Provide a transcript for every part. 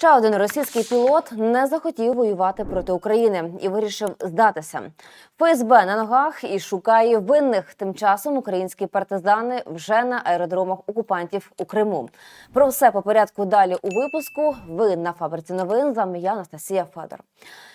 Ще один російський пілот не захотів воювати проти України і вирішив здатися. ФСБ на ногах і шукає винних. Тим часом українські партизани вже на аеродромах окупантів у Криму. Про все по порядку далі у випуску. Ви на фабриці новин. З вами я Анастасія Федор.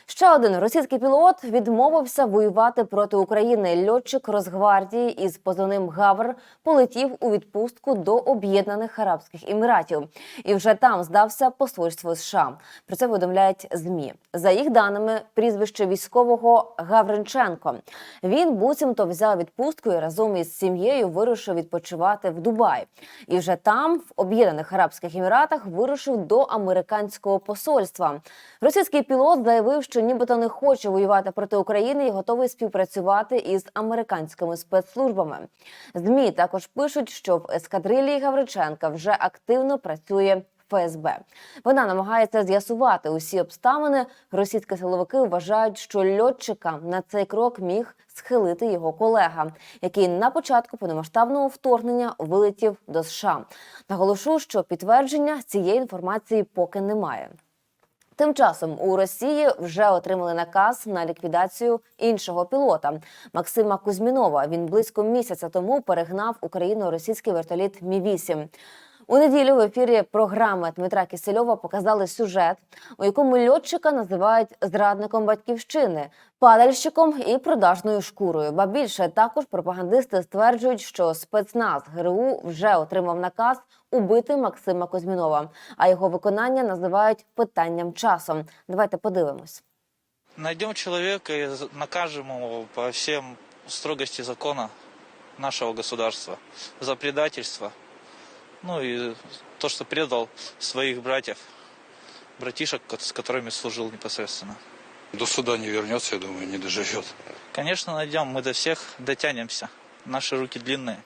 Ще один російський пілот відмовився воювати проти України. Льотчик Росгвардії із позивним Гавр полетів у відпустку до Об'єднаних Арабських Еміратів і вже там здався посольство США. Про це повідомляють змі. За їх даними, прізвище військового Гавринченко. Він буцімто взяв відпустку і разом із сім'єю вирушив відпочивати в Дубай. І вже там, в Об'єднаних Арабських Еміратах, вирушив до американського посольства. Російський пілот заявив, що нібито не хоче воювати проти України і готовий співпрацювати із американськими спецслужбами. Змі також пишуть, що в ескадрилії Гавриченка вже активно працює. ФСБ вона намагається з'ясувати усі обставини. Російські силовики вважають, що льотчика на цей крок міг схилити його колега, який на початку повномасштабного вторгнення вилетів до США. Наголошу, що підтвердження цієї інформації поки немає. Тим часом у Росії вже отримали наказ на ліквідацію іншого пілота Максима Кузьмінова. Він близько місяця тому перегнав Україну російський вертоліт Мі 8 у неділю в ефірі програми Дмитра Кисельова показали сюжет, у якому льотчика називають зрадником батьківщини, падальщиком і продажною шкурою. Ба більше також пропагандисти стверджують, що спецназ ГРУ вже отримав наказ убити Максима Кузьмінова, а його виконання називають питанням часом. Давайте подивимось. Найдем человека и накажем по всем строгости закона нашего государства за предательство Ну и то, что предал своих братьев, братишек, ко- с которыми служил непосредственно. До суда не вернется, я думаю, не доживет. Конечно, найдем, мы до всех дотянемся. Наши руки длинные.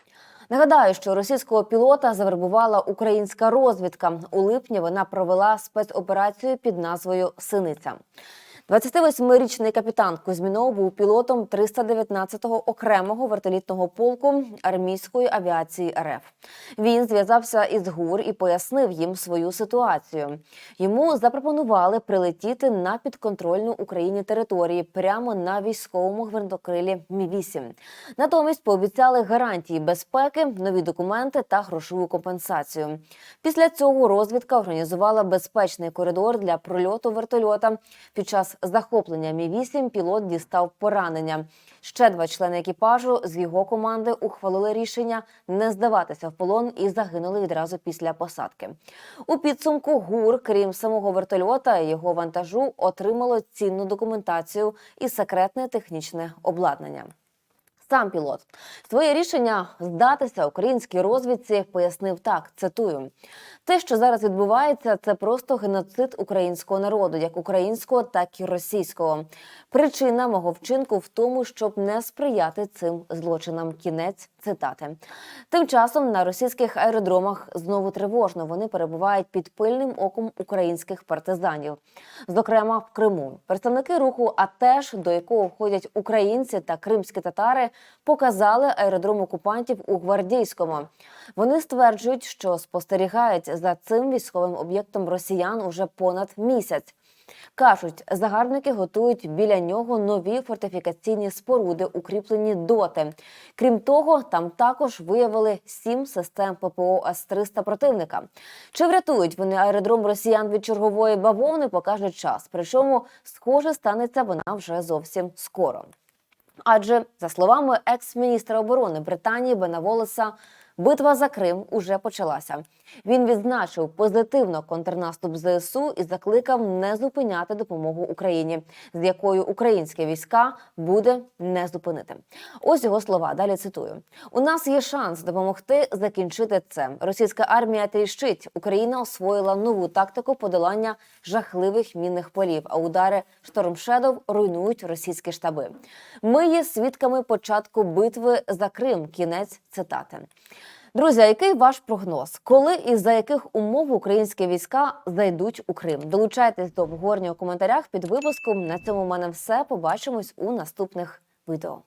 Нагадаю, що російського пілота завербувала українська розвідка. У липні вона провела спецоперацію під назвою Синиця. 28-річний капітан Кузьмінов був пілотом 319-го окремого вертолітного полку армійської авіації РФ. Він зв'язався із ГУР і пояснив їм свою ситуацію. Йому запропонували прилетіти на підконтрольну Україні території прямо на військовому гвинтокрилі Мі 8 Натомість пообіцяли гарантії безпеки, нові документи та грошову компенсацію. Після цього розвідка організувала безпечний коридор для прольоту вертольота. Під захоплення Мі 8 пілот дістав поранення. Ще два члени екіпажу з його команди ухвалили рішення не здаватися в полон і загинули відразу після посадки. У підсумку ГУР, крім самого вертольота його вантажу, отримало цінну документацію і секретне технічне обладнання. Сам пілот своє рішення здатися українській розвідці пояснив так: цитую: те, що зараз відбувається, це просто геноцид українського народу, як українського, так і російського. Причина мого вчинку в тому, щоб не сприяти цим злочинам. Кінець цитати. Тим часом на російських аеродромах знову тривожно. Вони перебувають під пильним оком українських партизанів, зокрема в Криму. Представники руху АТЕШ, до якого входять українці та кримські татари, показали аеродром окупантів у гвардійському. Вони стверджують, що спостерігають за цим військовим об'єктом росіян уже понад місяць. Кажуть, загарбники готують біля нього нові фортифікаційні споруди, укріплені доти. Крім того, там також виявили сім систем ППО С-300 противника. Чи врятують вони аеродром росіян від чергової бавовни, покаже час. Причому, схоже, станеться вона вже зовсім скоро. Адже, за словами екс-міністра оборони Британії Бена Волеса, битва за Крим уже почалася. Він відзначив позитивно контрнаступ ЗСУ і закликав не зупиняти допомогу Україні, з якою українські війська буде не зупинити. Ось його слова. Далі цитую: у нас є шанс допомогти закінчити це. Російська армія тріщить. Україна освоїла нову тактику подолання жахливих мінних полів. А удари штормшедов руйнують російські штаби. Ми є свідками початку битви за Крим. Кінець цитати. Друзі, який ваш прогноз? Коли і за яких умов українські війська зайдуть у Крим? Долучайтесь до обговорення у коментарях під випуском. На цьому в мене все. Побачимось у наступних відео.